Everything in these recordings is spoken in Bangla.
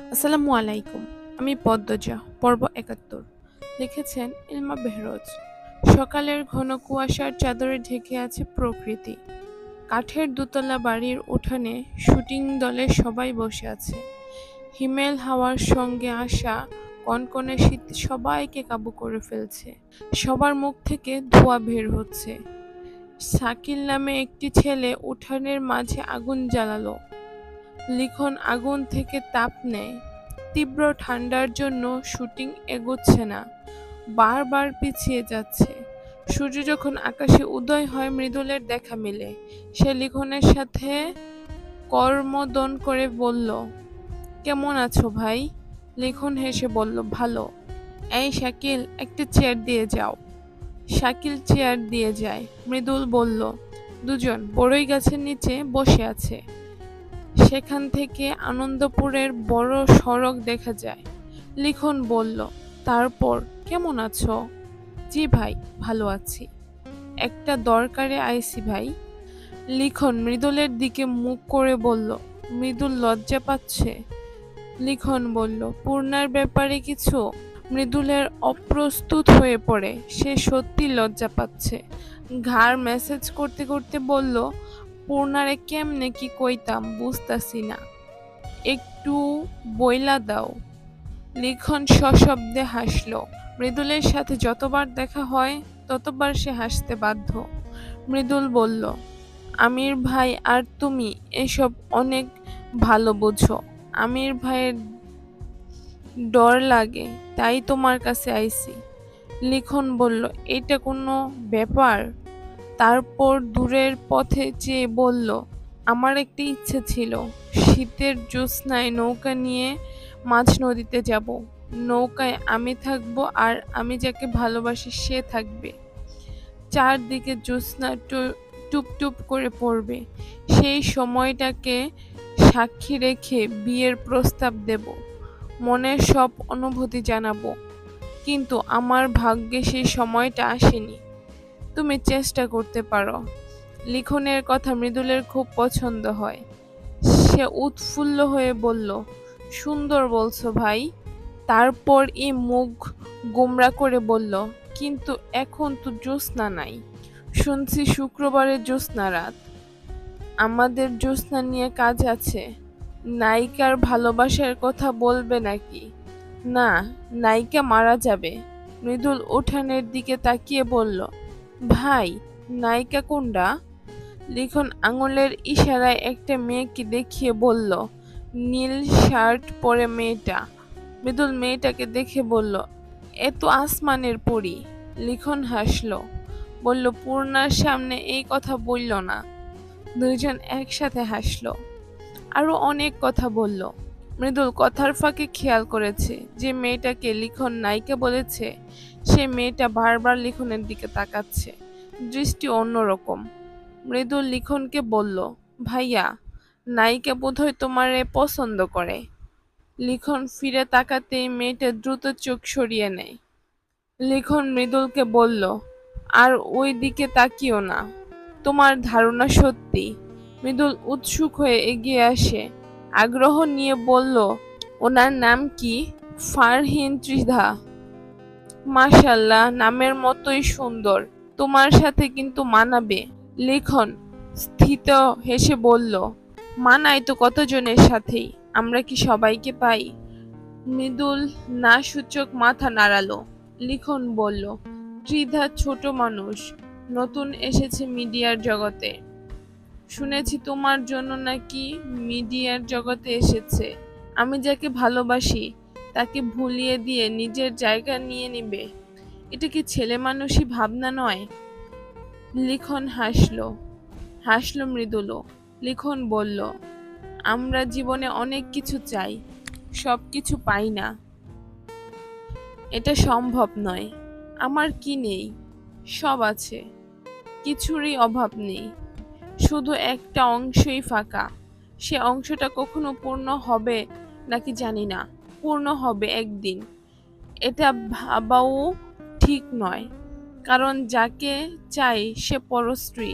আসসালামু আলাইকুম, আমি পদ্মজা, পর্ব একাত্তর। লিখেছেন ইলমা বেহরোজ। সকালের ঘন কুয়াশার চাদরে ঢেকে আছে প্রকৃতি। কাঠের দোতলা বাড়ির উঠানে শুটিং দলের সবাই বসে আছে। হিমেল হাওয়ার সঙ্গে আসা কনকনে শীত সবাইকে কাবু করে ফেলছে। সবার মুখ থেকে ধোঁয়া বের হচ্ছে। শাকিল নামে একটি ছেলে উঠানের মাঝে আগুন জ্বালালো। লিখন আগুন থেকে তাপ নেয়। তীব্র ঠান্ডার জন্য শুটিং এগোচ্ছে না। বারবার পিছিয়ে যাচ্ছে। সূর্য যখন আকাশে উদয় হয়, মৃদুলের দেখা মেলে। সে লিখনের সাথে কর্মদন করে বলল, কেমন আছো ভাই? লিখন হেসে বলল, ভালো। এই শাকিল, একটা চেয়ার দিয়ে যাও। শাকিল চেয়ার দিয়ে যায়। মৃদুল বলল, দুজন, বড়ই গাছের নিচে বসে আছে। সেখান থেকে আনন্দপুরের বড় সড়ক দেখা যায়। লিখন বলল, তারপর কেমন আছো? জি ভাই, ভালো আছি। একটা দরকারে আইসি ভাই। লিখন মৃদুলের দিকে মুখ করে বলল, মৃদুল লজ্জা পাচ্ছে? লিখন বলল, পূর্ণার ব্যাপারে কিছু? মৃদুলের অপ্রস্তুত হয়ে পড়ে, সে সত্যি লজ্জা পাচ্ছে। ঘাড় মেসেজ করতে করতে বলল পূর্ণারে কেমনে কি কইতাম বুঝতাছি না। একটু বইলা দাও। লিখন সশব্দে হাসল। মৃদুলের সাথে যতবার দেখা হয়, ততবার সে হাসতে বাধ্য। মৃদুল বলল, আমির ভাই আর তুমি এসব অনেক ভালো বোঝো। আমির ভাইয়ের ডর লাগে, তাই তোমার কাছে আইছি। লিখন বলল, এটা কোনো ব্যাপার? তারপর দূরের পথে চেয়ে বলল, আমার একটি ইচ্ছে ছিল, শীতের জ্যোৎস্নায় নৌকা নিয়ে মাছ নদীতে যাব। নৌকায় আমি থাকব আর আমি যাকে ভালোবাসি সে থাকবে। চারদিকে জ্যোৎস্না টুপ টুপ করে পড়বে। সেই সময়টাকে সাক্ষী রেখে বিয়ের প্রস্তাব দেব। মনের সব অনুভূতি জানাব। কিন্তু আমার ভাগ্যে সেই সময়টা আসেনি। তুমি চেষ্টা করতে পারো। লিখনের কথা মৃদুলের খুব পছন্দ হয়। সে উৎফুল্ল হয়ে বলল, সুন্দর বলছো ভাই। তারপর এ মুখ গোমরা করে বলল, কিন্তু এখন তো জ্যোৎস্না নাই। শুনছি শুক্রবারের জ্যোৎস্না রাত। আমাদের জ্যোৎস্না নিয়ে কাজ আছে। নায়িকার ভালোবাসার কথা বলবে নাকি? না, নায়িকা মারা যাবে। মৃদুল উঠানের দিকে তাকিয়ে বলল ভাই, নায়িকা কোনটা? লিখন আঙুলের ইশারায় একটা মেয়েকে দেখিয়ে বলল, নীল শার্ট পরে মেয়েটা। মৃদুল মেয়েটাকে দেখে বলল, এ তো আসমানের পরি। লিখন হাসল, বলল, পূর্ণার সামনে এই কথা বলল না। দুইজন একসাথে হাসল, আরও অনেক কথা বলল। মৃদুল কথার ফাঁকে খেয়াল করেছে যে মেয়েটাকে লিখন নায়িকা বলেছে সে মেয়েটা বারবার লিখনের দিকে তাকাচ্ছে। দৃষ্টি অন্যরকম। মৃদুল লিখনকে বলল, ভাইয়া, নায়িকা বোধহয় তোমারে পছন্দ করে। লিখন ফিরে তাকাতেই মেয়েটা দ্রুত চোখ সরিয়ে নেয়। লিখন মৃদুলকে বলল, আর ওই দিকে তাকিও না। তোমার ধারণা সত্যি। মৃদুল উৎসুক হয়ে এগিয়ে আসে। আগ্রহ নিয়ে বলল, ওনার নাম কি? ফারহিন ত্রিধা। মাশাল্লাহ নামের মতোই সুন্দর। তোমার সাথে কিন্তু মানাবে। লিখন স্থিত হেসে বলল, মানায় তো কতজনের সাথেই? আমরা কি সবাইকে পাই? মৃদুল না সূচক মাথা নাড়ালো। লিখন বলল, ত্রিধা ছোট মানুষ, নতুন এসেছে মিডিয়ার জগতে। শুনেছি তোমার জন্য নাকি মিডিয়ার জগতে এসেছে। আমি যাকে ভালোবাসি তাকে ভুলিয়ে দিয়ে নিজের জায়গা নিয়ে নিবে। এটা কি ছেলে মানুষই ভাবনা নয়? লিখন হাসলো। হাসলো মৃদুলো। লিখন বলল, আমরা জীবনে অনেক কিছু চাই, সব কিছু পাই না। এটা সম্ভব নয়। আমার কি নেই? সব আছে। কিছুরই অভাব নেই। শুধু একটা অংশই ফাঁকা। সে অংশটা কখনো পূর্ণ হবে নাকি জানি না। পূর্ণ হবে একদিন। এটা ভাবাও ঠিক নয়, কারণ যাকে চাই সে পরস্ত্রী,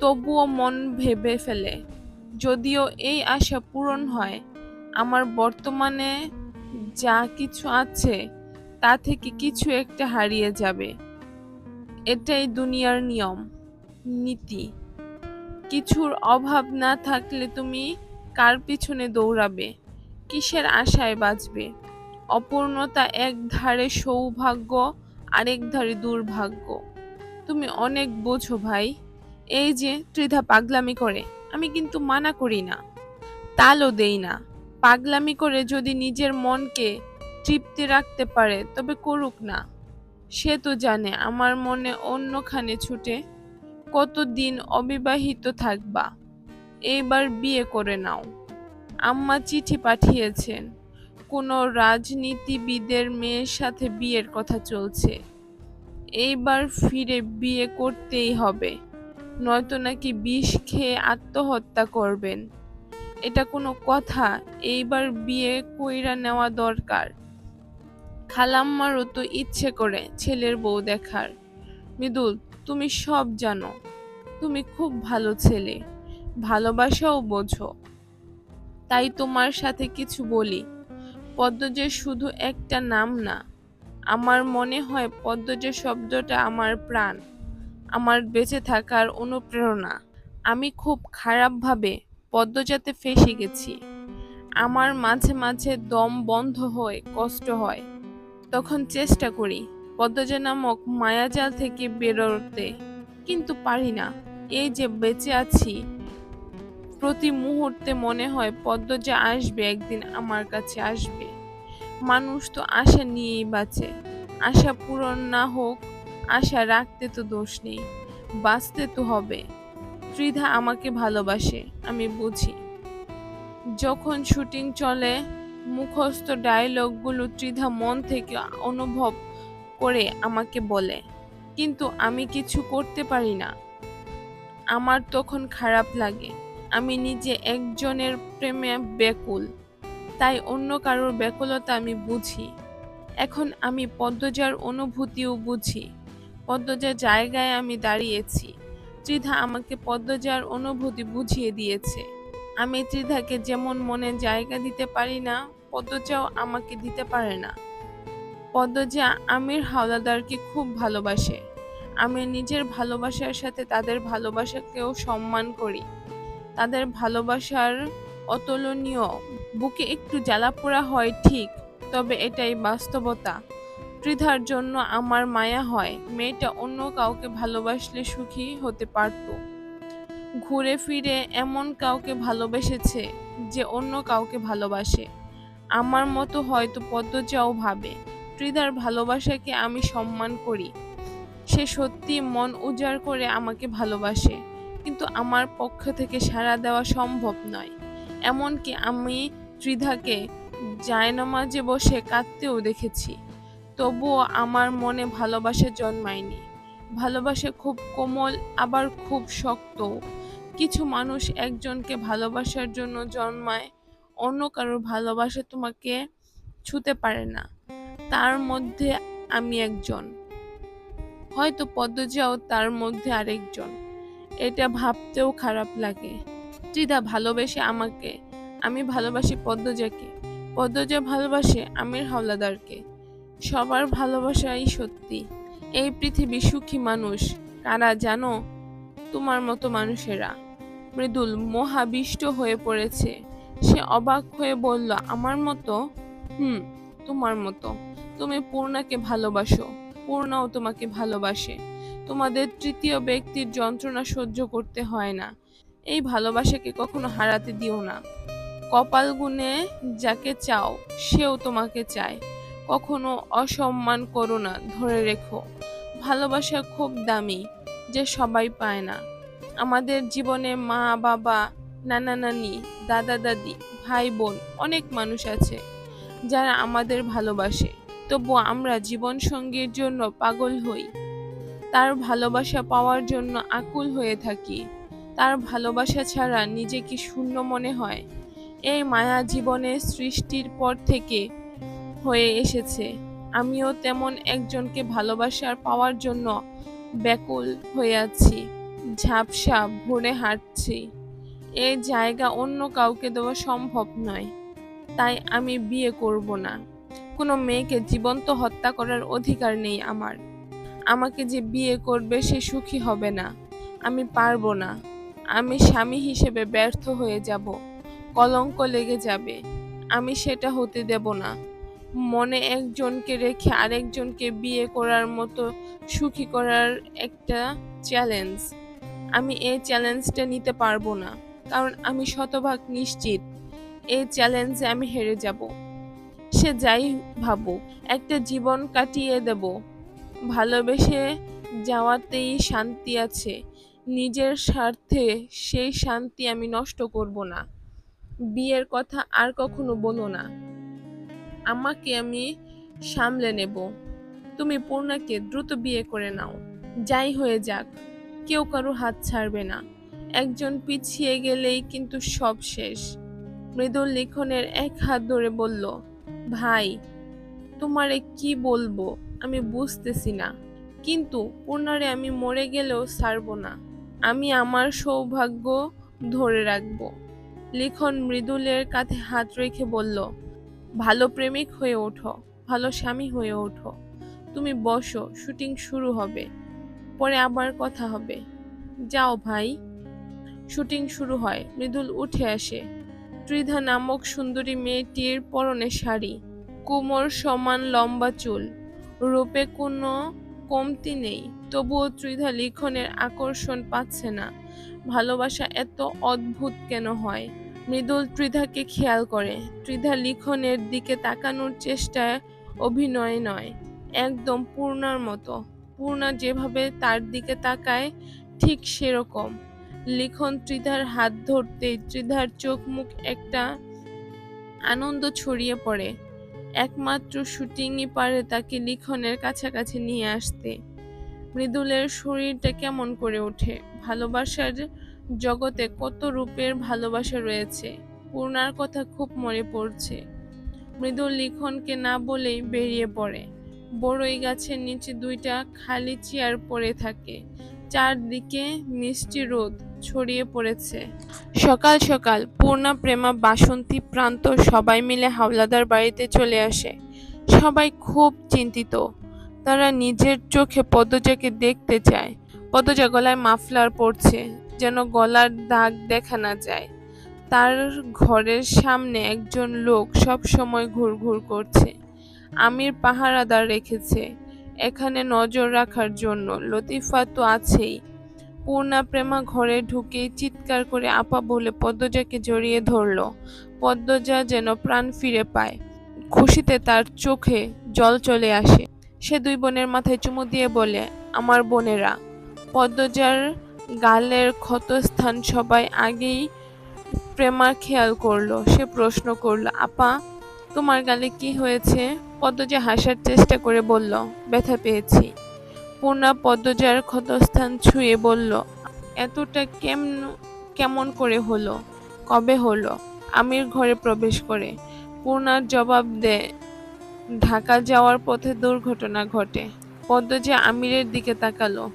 তবুও মন ভেবে ফেলে। যদিও এই আশা পূরণ হয়, আমার বর্তমানে যা কিছু আছে, তা থেকে কিছু একটা হারিয়ে যাবে। এটাই দুনিয়ার নিয়ম, নীতি। কিছুর অভাব না থাকলে তুমি কার পিছনে দৌড়াবে? কিসের আশায় বাঁচবে? অপূর্ণতা এক ধারে সৌভাগ্য, আরেক ধারে দুর্ভাগ্য। তুমি অনেক বোঝো ভাই। এই যে ত্রিধা পাগলামি করে, আমি কিন্তু মানা করি না। তালও দেই না। পাগলামি করে যদি নিজের মনকে তৃপ্তি রাখতে পারে, তবে করুক না। সে তো জানে আমার মনে অন্যখানে ছুটে কতদিন অবিবাহিত থাকবা। এইবার বিয়ে করে নাও। আম্মা চিঠি পাঠিয়েছেন। কোনো রাজনীতিবিদের মেয়ের সাথে বিয়ের কথা চলছে। এইবার ফিরে বিয়ে করতেই হবে। নয়তো নাকি বিষ খেয়ে আত্মহত্যা করবেন। এটা কোনো কথা, এইবার বিয়ে কইরা নেওয়া দরকার। খালাম্মারও তো ইচ্ছে করে ছেলের বউ দেখার। মৃদুল, তুমি সব জানো। তুমি খুব ভালো ছেলে। ভালোবাসাও বোঝো। তাই তোমার সাথে কিছু বলি। পদ্মজের শুধু একটা নাম না। আমার মনে হয় পদ্মজ শব্দটা আমার প্রাণ। আমার বেঁচে থাকার অনুপ্রেরণা। আমি খুব খারাপভাবে পদ্মজাতে ফেসে গেছি। আমার মাঝে মাঝে দম বন্ধ হয়ে, কষ্ট হয়। তখন চেষ্টা করি পদ্মজা নামক মায়াজাল থেকে বেরোতে। কিন্তু পারি না। এই যে বেঁচে আছি প্রতি মুহূর্তে মনে হয় পদ্ম যে আসবে একদিন আমার কাছে আসবে। মানুষ তো আশা নিয়েই বাঁচে। আশা পূরণ না হোক, আশা রাখতে তো দোষ নেই। বাঁচতে তো হবে। ত্রিধা আমাকে ভালোবাসে, আমি বুঝি। যখন শুটিং চলে, মুখস্থ ডায়লগগুলো ত্রিধা মন থেকে অনুভব করে আমাকে বলে, কিন্তু আমি কিছু করতে পারি না। আমার তখন খারাপ লাগে। আমি নিজে একজনের প্রেমে ব্যাকুল, তাই অন্য কারোর ব্যাকুলতা আমি বুঝি। এখন আমি পদ্মজার অনুভূতিও বুঝি। পদ্মজার জায়গায় আমি দাঁড়িয়েছি। ত্রিধা আমাকে পদ্মজার অনুভূতি বুঝিয়ে দিয়েছে। আমি ত্রিধাকে যেমন মনে জায়গা দিতে পারি না, পদ্মজাও আমাকে দিতে পারে না। পদ্মজা আমির হাওলাদারকে খুব ভালোবাসে। আমি নিজের ভালোবাসার সাথে তাদের ভালোবাসাকেও সম্মান করি। তাদের ভালোবাসার অতুলনীয়। বুকে একটু জ্বালাপোড়া হয়, ঠিক, তবে এটাই বাস্তবতা। ত্রিধার জন্য আমার মায়া হয়। মেয়েটা অন্য কাউকে ভালোবাসলে সুখী হতে পারত। ঘুরে ফিরে এমন কাউকে ভালোবেসেছে যে অন্য কাউকে ভালোবাসে। আমার মতো হয়তো পদ্মজাও ভাবে, ত্রিধার ভালোবাসাকে আমি সম্মান করি। সে সত্যি মন উজাড় করে আমাকে ভালোবাসে। কিন্তু আমার পক্ষ থেকে সাড়া দেওয়া সম্ভব নয়। এমনকি আমি ত্রিধাকে জায়নামাজে বসে কাঁদতেও দেখেছি। তবুও আমার মনে ভালোবাসা জন্মায়নি। ভালোবাসা খুব কোমল, আবার খুব শক্ত। কিছু মানুষ একজনকে ভালোবাসার জন্য জন্মায়, অন্য কারোর ভালোবাসা তোমাকে ছুতে পারে না। তার মধ্যে আমি একজন। হয়তো পদ্মজাও তার মধ্যে আরেকজন। এটা ভাবতেও খারাপ লাগে। ত্রিধা, ভালোবেসে আমাকে। আমি ভালোবাসি পদ্মজাকে। পদ্মজা ভালোবাসে আমির হাওলাদারকে। সবার ভালোবাসাই সত্যি। এই পৃথিবী সুখী মানুষ। কারা জানো? তোমার মতো মানুষেরা। মৃদুল মহাবিষ্ট হয়ে পড়েছে। সে অবাক হয়ে বলল, আমার মতো? হুম, তোমার মতো। তুমি পূর্ণাকে ভালোবাসো। পূর্ণাও তোমাকে ভালোবাসে। তোমাদের তৃতীয় ব্যক্তির যন্ত্রণা সহ্য করতে হয় না। এই ভালোবাসাকে কখনো হারাতে দিও না। কপাল গুনে যাকে চাও, সেও তোমাকে চায়। কখনো অসম্মান করো না, ধরে রেখো। ভালোবাসা খুব দামি, যে সবাই পায় না। আমাদের জীবনে মা, বাবা, নানা, নানি, দাদা, দাদি, ভাই, বোন, অনেক মানুষ আছে, যারা আমাদের ভালোবাসে। তবু আমরা জীবন সঙ্গীর জন্য পাগল হই। তার ভালোবাসা পাওয়ার জন্য আকুল হয়ে থাকি। তার ভালোবাসা ছাড়া নিজেকে শূন্য মনে হয়? এই মায়া জীবনের সৃষ্টির পর থেকে হয়ে এসেছে। আমিও তেমন একজনকে ভালোবাসার পাওয়ার জন্য ব্যাকুল হয়ে আছি। ঝাপসা ভরে হাঁটছি। এই জায়গা অন্য কাউকে দেওয়া সম্ভব নয়। তাই আমি বিয়ে করব না। কোনো মেয়েকে জীবন্ত হত্যা করার অধিকার নেই আমার। আমাকে যে বিয়ে করবে সে সুখী হবে না। আমি পারব না। আমি স্বামী হিসেবে ব্যর্থ হয়ে যাব। কলঙ্ক লেগে যাবে। আমি সেটা হতে দেব না। মনে একজনকে রেখে আরেকজনকে বিয়ে করার মতো সুখী করার একটা চ্যালেঞ্জ। আমি এই চ্যালেঞ্জটা নিতে পারব না। কারণ আমি শতভাগ নিশ্চিত। এই চ্যালেঞ্জে আমি হেরে যাব। সে যাই ভাবুক, একটা জীবন কাটিয়ে দেব। ভালোবেসে যাওয়াতেই শান্তি আছে। নিজের স্বার্থে সেই শান্তি আমি নষ্ট করব না। বিয়ের কথা আর কখনো বলো না। আমাকে আমি সামলে নেব। তুমি পূর্ণাকে দ্রুত বিয়ে করে নাও। যাই হয়ে যাক, কেউ কারও হাত ছাড়বে না। একজন পিছিয়ে গেলেই কিন্তু সব শেষ। মৃদুল লিখনের এক হাত ধরে বলল ভাই, তোমারে কি বলব? আমি বুঝতেছি না। কিন্তু পূর্ণারে আমি মরে গেলেও ছাড়বো না। আমি আমার সৌভাগ্য ধরে রাখব। লিখন মৃদুলের কাঁধে হাত রেখে বলল, ভালো প্রেমিক হয়ে ওঠো, ভালো স্বামী হয়ে ওঠো। তুমি বসো, শুটিং শুরু হবে। পরে আবার কথা হবে। যাও ভাই। শুটিং শুরু হয়। মৃদুল উঠে আসে। ত্রিধা নামক সুন্দরী মেয়েটির পরনে শাড়ি, কোমর সমান লম্বা চুল, রূপে কোনো কমতি নেই, তবুও ত্রিধা লিখনের আকর্ষণ পাচ্ছে না। ভালোবাসা এত অদ্ভুত কেন হয়? মৃদুল ত্রিধাকে খেয়াল করে, ত্রিধা লিখনের দিকে তাকানোর চেষ্টায় অভিনয় নয়, একদম পূর্ণার মতো। পূর্ণা যেভাবে তার দিকে তাকায়, ঠিক সেরকম। লিখন ত্রিধার হাত ধরতেই ত্রিধার চোখ মুখ একটা আনন্দ ছড়িয়ে পড়ে। একমাত্র শুটিংই পারে তাকে লিখনের কাছাকাছি নিয়ে আসতে। মৃদুলের শরীরটা কেমন করে ওঠে? ভালোবাসার জগতে কত রূপের ভালোবাসা রয়েছে? পূর্ণার কথা খুব মনে পড়ছে। মৃদুল লিখনকে না বলেই বেরিয়ে পড়ে। বড়ই গাছের নিচে দুইটা খালি চেয়ার পড়ে থাকে। চারদিকে মিষ্টি রোদ। ছড়িয়ে পড়েছে। সকাল সকাল পূর্ণা, প্রেমা, বাসন্তী, প্রান্ত সবাই মিলে হাওলাদার বাড়িতে চলে আসে। সবাই খুব চিন্তিত। তারা নিজের চোখে পদ্মজাকে দেখতে চায়। পদ্মজা গলায় মাফলার পড়ছে যেন গলার দাগ দেখা না যায়। তার ঘরের সামনে একজন লোক সব সময় ঘুরঘুর করছে। আমির পাহারাদার রেখেছে। এখানে নজর রাখার জন্য লতিফা তো আছেই। পূর্ণা প্রেমা ঘরে ঢুকে চিৎকার করে আপা বলে পদ্মজাকে জড়িয়ে ধরল। পদ্মজা যেন প্রাণ ফিরে পায়। খুশিতে তার চোখে জল চলে আসে। সে দুই বোনের মাথায় চুমু দিয়ে বলে, আমার বোনেরা। পদ্মজার গালের ক্ষতস্থান সবাই আগেই প্রেমা খেয়াল করল। সে প্রশ্ন করল, আপা, তোমার গালে কি হয়েছে? পদ্মজা হাসার চেষ্টা করে বলল, ব্যথা পেয়েছি। পূর্ণা পদ্মজার ক্ষতস্থান ছুঁয়ে বলল, এতটা কেমন কেমন করে হলো? কবে হলো? আমির ঘরে প্রবেশ করে। পূর্ণার জবাব দেয় ঢাকা যাওয়ার পথে দুর্ঘটনা ঘটে। পদ্মজা আমিরের দিকে তাকালো।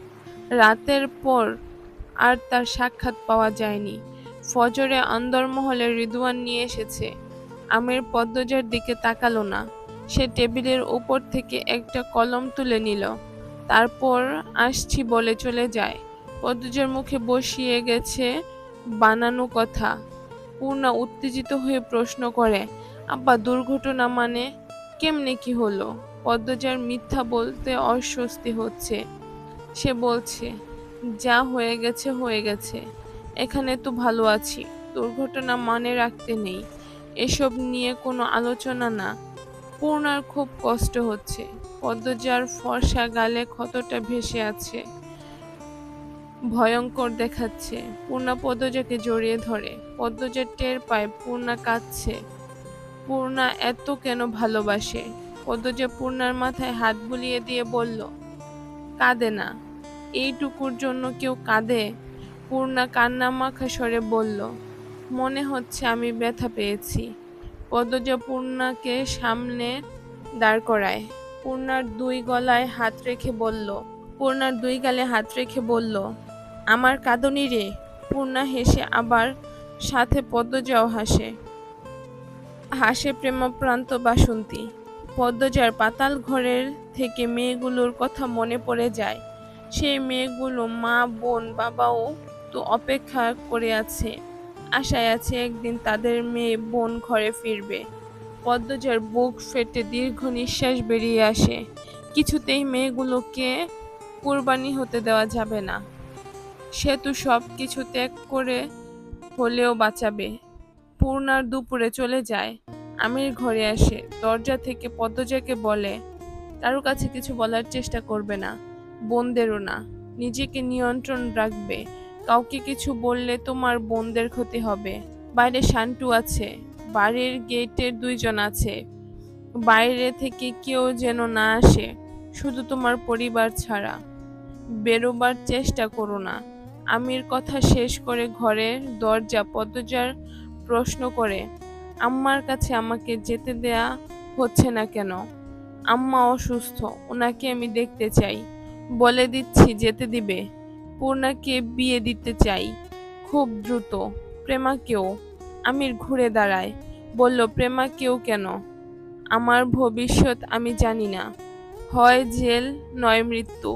রাতের পর আর তার সাক্ষাৎ পাওয়া যায়নি। ফজরে অন্দরমহলে রিদওয়ান নিয়ে এসেছে। আমির পদ্মজার দিকে তাকালো না। সে টেবিলের উপর থেকে একটা কলম তুলে নিল। তারপর আসছি বলে চলে যায়। পদ্মজার মুখে বসিয়ে গেছে বানানো কথা। পূর্ণা উত্তেজিত হয়ে প্রশ্ন করে, আব্বা, দুর্ঘটনা মানে কেমনে কি হলো? পদ্মজার মিথ্যা বলতে অস্বস্তি হচ্ছে। সে বলছে, যা হয়ে গেছে হয়ে গেছে। এখানে তো ভালো আছি। দুর্ঘটনা মানে রাখতে নেই। এসব নিয়ে কোনো আলোচনা না। পূর্ণার খুব কষ্ট হচ্ছে। পদ্মজার ফর্সা গালে ক্ষতটা ভেসে আছে। ভয়ঙ্কর দেখাচ্ছে। পূর্ণা পদ্মজাকে জড়িয়ে ধরে। পদ্মজা টের পায়, পূর্ণা কাঁদছে। পূর্ণা এত কেন ভালোবাসে? পদ্মজা পূর্ণার মাথায় হাত বুলিয়ে দিয়ে বলল, কাঁদে না। এইটুকুর জন্য কেউ কাঁদে? পূর্ণা কান্না মাখা স্বরে বলল, মনে হচ্ছে আমি ব্যথা পেয়েছি। পদ্মজা পূর্ণাকে সামনে দাঁড় করায়। পূর্ণার দুই গলায় হাত রেখে বলল, পূর্ণার দুই গালে হাত রেখে বলল, আমার কাঁদনি রে। পূর্ণা হেসে আবার সাথে পদ্মজাও হাসে। হাসে প্রেমপ্রান্ত বাসন্তী। পদ্মজার পাতাল ঘরের থেকে মেয়েগুলোর কথা মনে পড়ে যায়। সেই মেয়েগুলো মা, বোন, বাবাও তো অপেক্ষা করে আছে। আশায় আছে একদিন তাদের মেয়ে বোন ঘরে ফিরবে। পদ্মজার বুক ফেটে দীর্ঘ নিঃশ্বাস বেরিয়ে আসে। কিছুতেই মেয়েগুলোকে কুরবানি হতে দেওয়া যাবে না। সে তো সব কিছু ত্যাগ করে হলেও বাঁচাবে। পূর্ণার দুপুরে চলে যায়। আমির ঘরে আসে। দরজা থেকে পদ্মজাকে বলে, কারও কাছে কিছু বলার চেষ্টা করবে না। বোনদেরও না। নিজেকে নিয়ন্ত্রণ রাখবে। কাউকে কিছু বললে তোমার বোনদের ক্ষতি হবে। বাইরে শান্টু আছে। বাড়ির গেটের দুইজন আছে। বাইরে থেকে কেউ যেন না আসে, শুধু তোমার পরিবার ছাড়া। বেরোবার চেষ্টা করো না। আমির কথা শেষ করে ঘরের দরজা পদ্মজার প্রশ্ন করে, আম্মার কাছে আমাকে যেতে দেয়া হচ্ছে না কেন? আম্মা অসুস্থ, ওনাকে আমি দেখতে চাই। বলে দিচ্ছি যেতে দিবে। পূর্ণাকে বিয়ে দিতে চাই। খুব দ্রুত। প্রেমাকেও আমির ঘুরে দাঁড়ায়। বলল, প্রেমা, কেউ কেন? আমার ভবিষ্যৎ আমি জানি না। হয় জেল, নয় মৃত্যু।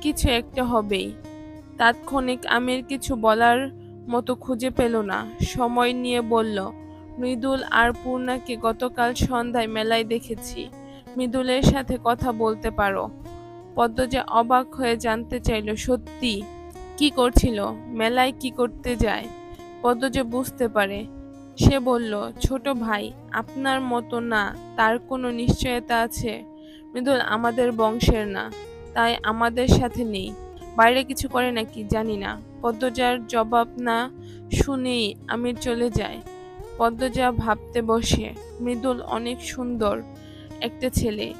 কিছু একটা হবেই। তাৎক্ষণিক আমির কিছু বলার মতো খুঁজে পেল না। সময় নিয়ে বলল, মৃদুল আর পূর্ণাকে গতকাল সন্ধ্যায় মেলায় দেখেছি। মৃদুলের সাথে কথা বলতে পারো পদ্মজা অবাক হয়ে জানতে চাইল, সত্যি? কি করছিল? মেলায় কি করতে যায় পদ্মজা বুঝতে পারে সে বলল, ছোট ভাই, আপনার মতো না, তার কোনো নিশ্চয়তা আছে? মৃদুল, আমাদের বংশের না, তাই আমাদের সাথে নেই। বাইরে কিছু করে নাকি, জানি না। পদ্মজার জবাব না শুনেই আমির চলে যায়। পদ্মজা ভাবতে বসে, মৃদুল, অনেক সুন্দর একটা ছেলে।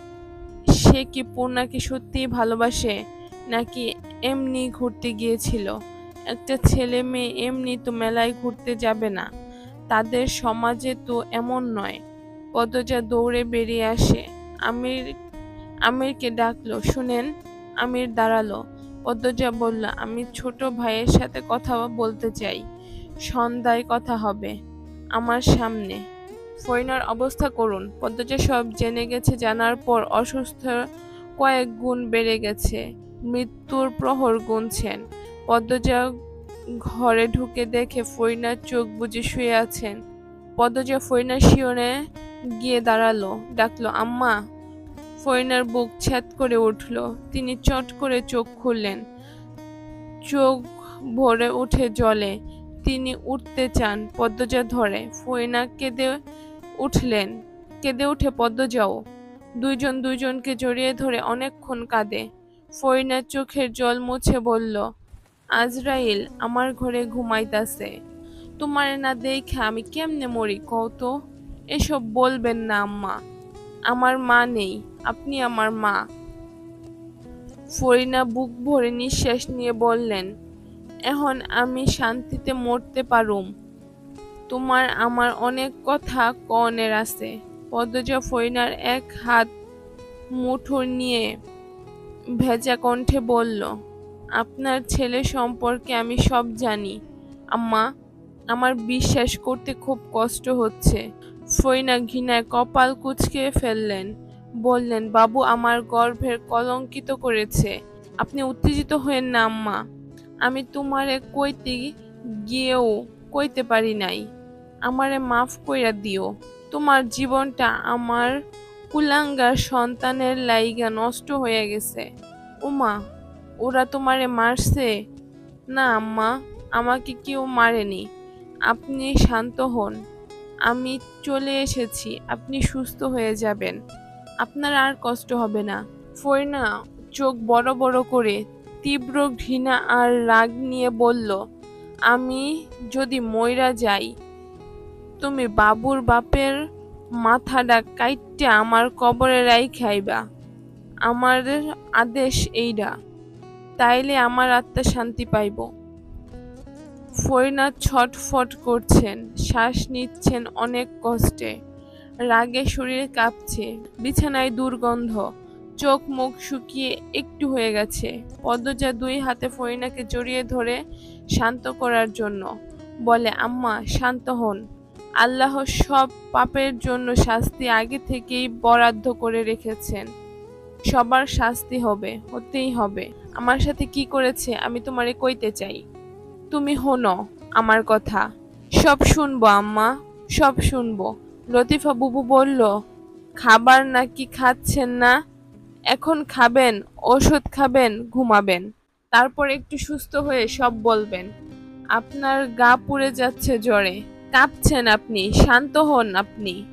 সে কি পূর্ণাকে সত্যিই ভালোবাসে? নাকি এমনি ঘুরতে গিয়েছিল? একটা ছেলে মেয়ে এমনি তো মেলায় ঘুরতে যাবে না। তাদের সমাজে তো এমন নয় পদ্মজা দৌড়ে বেরিয়ে আসে। আমির, আমিরকে ডাকলো, শুনেন। আমির দাঁড়াল। পদ্মজা বলল, আমি ছোট ভাইয়ের সাথে কথা বলতে চাই। সন্ধ্যায় কথা হবে আমার সামনে। ফরিনার অবস্থা করুন। পদ্মজা সব জেনে গেছে, জানার পর অসুস্থ কয়েক গুণ বেড়ে গেছে। মৃত্যুর প্রহর গুনছেন। পদ্মজা ঘরে ঢুকে দেখে ফরিনার চোখ বুজে শুয়ে আছেন। পদ্মজা ফরিনার শিওনে গিয়ে দাঁড়াল, ডাকলো, আম্মা! ফরিনার বুক ছ্যাদ করে উঠল। তিনি চট করে চোখ খুললেন। চোখ ভরে উঠে জলে। তিনি উঠতে চান পদ্মজা ধরে। ফরিনা কেঁদে উঠলেন। কেঁদে উঠে পদ্মজাও। দুইজন দুইজনকে জড়িয়ে ধরে অনেকক্ষণ কাঁদে। ফরিনার চোখের জল মুছে বলল আজরাইল আমার ঘরে ঘুমাইতাছে। তোমারে না দেখে আমি কেমনে মরি কত এসব বলবেন না আম্মা। আমার মা নেই, আপনি আমার মা। ফরিনা বুক ভরে নিঃশ্বাস নিয়ে বললেন, এখন আমি শান্তিতে মরতে পারুম। তোমার আমার অনেক কথা কনের আছে। পদ্মজা ফরিনার এক হাত মুঠোর নিয়ে ভেজা কণ্ঠে বলল আপনার ছেলে সম্পর্কে আমি সব জানি। আম্মা, আমার বিশ্বাস করতে খুব কষ্ট হচ্ছে। ফরিনা ঘৃণায় কপাল কুচকে ফেললেন। বললেন, বাবু, আমার গর্ভের কলঙ্কিত করেছে। আপনি উত্তেজিত হয়েন না, আম্মা। আমি তোমারে কইতে গিয়েও কইতে পারি নাই। আমারে মাফ কইরা দিও। তোমার জীবনটা আমার কুলাঙ্গার সন্তানের লাইগা নষ্ট হয়ে গেছে। ওমা ওরা তোমারে মারছে? না, আম্মা, আমাকে কেউ মারেনি। আপনি শান্ত হন। আমি চলে এসেছি, আপনি সুস্থ হয়ে যাবেন। আপনার আর কষ্ট হবে না। ফরিনা চোখ বড় বড় করে তীব্র ঘৃণা আর রাগ নিয়ে বলল, আমি যদি ময়রা যাই, তুমি বাবুর বাপের মাথাটা কাইটে আমার কবরে রাই খাইবা আমার আদেশ এইডা। তাইলে আমার আত্মা শান্তি পাইব। ফরিনাথ ছটফট করছেন, শ্বাস নিচ্ছেন অনেক কষ্টে। রাগে শরীর কাঁপছে, বিছানায় দুর্গন্ধ। চোখ মুখ শুকিয়ে একটু হয়ে গেছে। পদ্মজা দুই হাতে ফরিনাকে জড়িয়ে ধরে শান্ত করার জন্য। বলে, আম্মা, শান্ত হন। আল্লাহ সব পাপের জন্য শাস্তি আগে থেকেই বরাদ্দ করে রেখেছেন। সবার শাস্তি হবে, হতেই হবে। আমার সাথে কি করেছে আমি তোমারে কইতে চাই। তুমি হনো আমার কথা। সব শুনব আম্মা, সব শুনব। লতিফা বুবু বলল, খাবার নাকি খাচ্ছেন না? এখন খাবেন, ওষুধ খাবেন, ঘুমাবেন। তারপর একটু সুস্থ হয়ে সব বলবেন। আপনার গা পুড়ে যাচ্ছে জ্বরে। কাঁপছেন আপনি, শান্ত হন আপনি।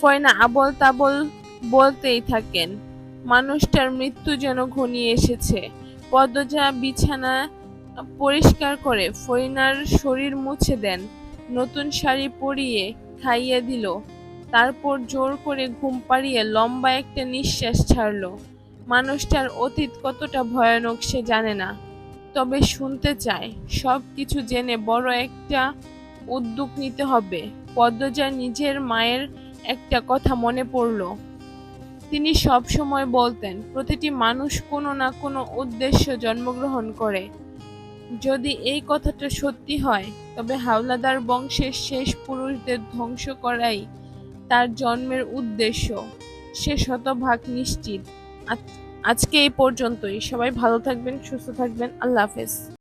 ফয়না আবল তাবল বলতেই থাকেন। মানুষটার মৃত্যু যেন ঘনিয়ে এসেছে। পদ্মজা বিছানা পরিষ্কার করে ফরিনার শরীর মুছে দেন, নতুন শাড়ি পরিয়ে খাইয়ে দিল। তারপর জোর করে ঘুম পাড়িয়ে লম্বা একটা নিঃশ্বাস ছাড়ল। মানুষটার অতীত কতটা ভয়ানক সে জানে না। তবে শুনতে চায়, সব কিছু জেনে বড় একটা উদ্যোগ নিতে হবে। পদ্মজা নিজের মায়ের একটা কথা মনে পড়ল। তিনি সব সময় বলতেন, প্রতিটি মানুষ কোনো না কোনো উদ্দেশ্য জন্মগ্রহণ করে। যদি এই কথাটা সত্যি হয়, তবে হাওলাদার বংশের শেষ পুরুষদের ধ্বংস করাই তার জন্মের উদ্দেশ্য। সে শতভাগ নিশ্চিত। আজকে এই পর্যন্তই। সবাই ভালো থাকবেন, সুস্থ থাকবেন। আল্লাহ হাফেজ।